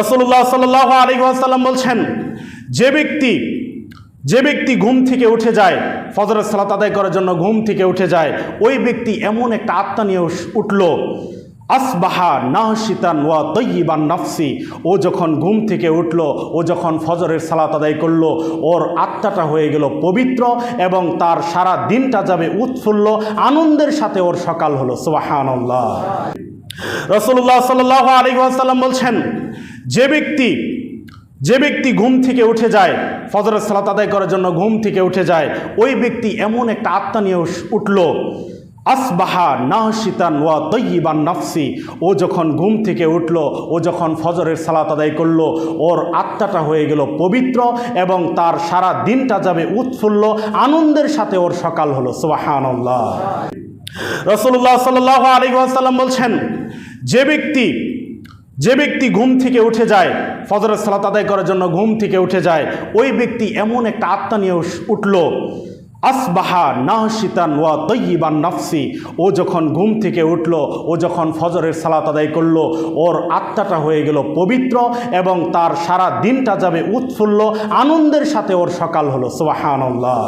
রসুল্লাহ সাল্লাহ আলী আসাল্লাম বলছেন, যে ব্যক্তি যে ব্যক্তি ঘুম থেকে উঠে যায়, ফজরের সালাত আদায় করার জন্য ঘুম থেকে উঠে যায়, ওই ব্যক্তি এমন একটা আত্মা নিয়ে উঠল, আসবাহা নাহসিতান ওয়া তৈবান নাফসি, ও যখন ঘুম থেকে উঠল, ও যখন ফজরের সালাত আদায় করল, ওর আত্মাটা হয়ে গেল পবিত্র এবং তার সারা দিনটা যাবে উৎফুল্ল, আনন্দের সাথে ওর সকাল হলো সুবাহান্লাহ রসুল্লাহ সাল্লাহ আলী আসাল্লাম বলছেন, যে ব্যক্তি যে ব্যক্তি ঘুম থেকে উঠে যায়, ফজরের সালাত আদায় করার জন্য ঘুম থেকে উঠে যায়, ওই ব্যক্তি এমন একটা আত্মা নিয়ে উঠল, আসবাহা নাহসিতান ওয়া তৈবান নাফসি। ও যখন ঘুম থেকে উঠল, ও যখন ফজরের সালাত আদায় করল, ওর আত্মাটা হয়ে গেল পবিত্র এবং তার সারা দিনটা যাবে উৎফুল্ল, আনন্দের সাথে ওর সকাল হলো। সুবাহান্লাহ রসুল্লাহ সাল্লাহ আলী আসাল্লাম বলছেন, যে ব্যক্তি যে ব্যক্তি ঘুম থেকে উঠে যায়, ফজরের সালাত আদায় করার জন্য ঘুম থেকে উঠে যায়, ওই ব্যক্তি এমন একটা আত্মা নিয়ে উঠল, আসবাহা নাহসিতান ওয়া তৈবান নাফসি। ও যখন ঘুম থেকে উঠল, ও যখন ফজরের সালাত আদায় করল, ওর আত্মাটা হয়ে গেল পবিত্র এবং তার সারা দিনটা যাবে উৎফুল্ল, আনন্দের সাথে ওর সকাল হলো। সুবাহান্লাহ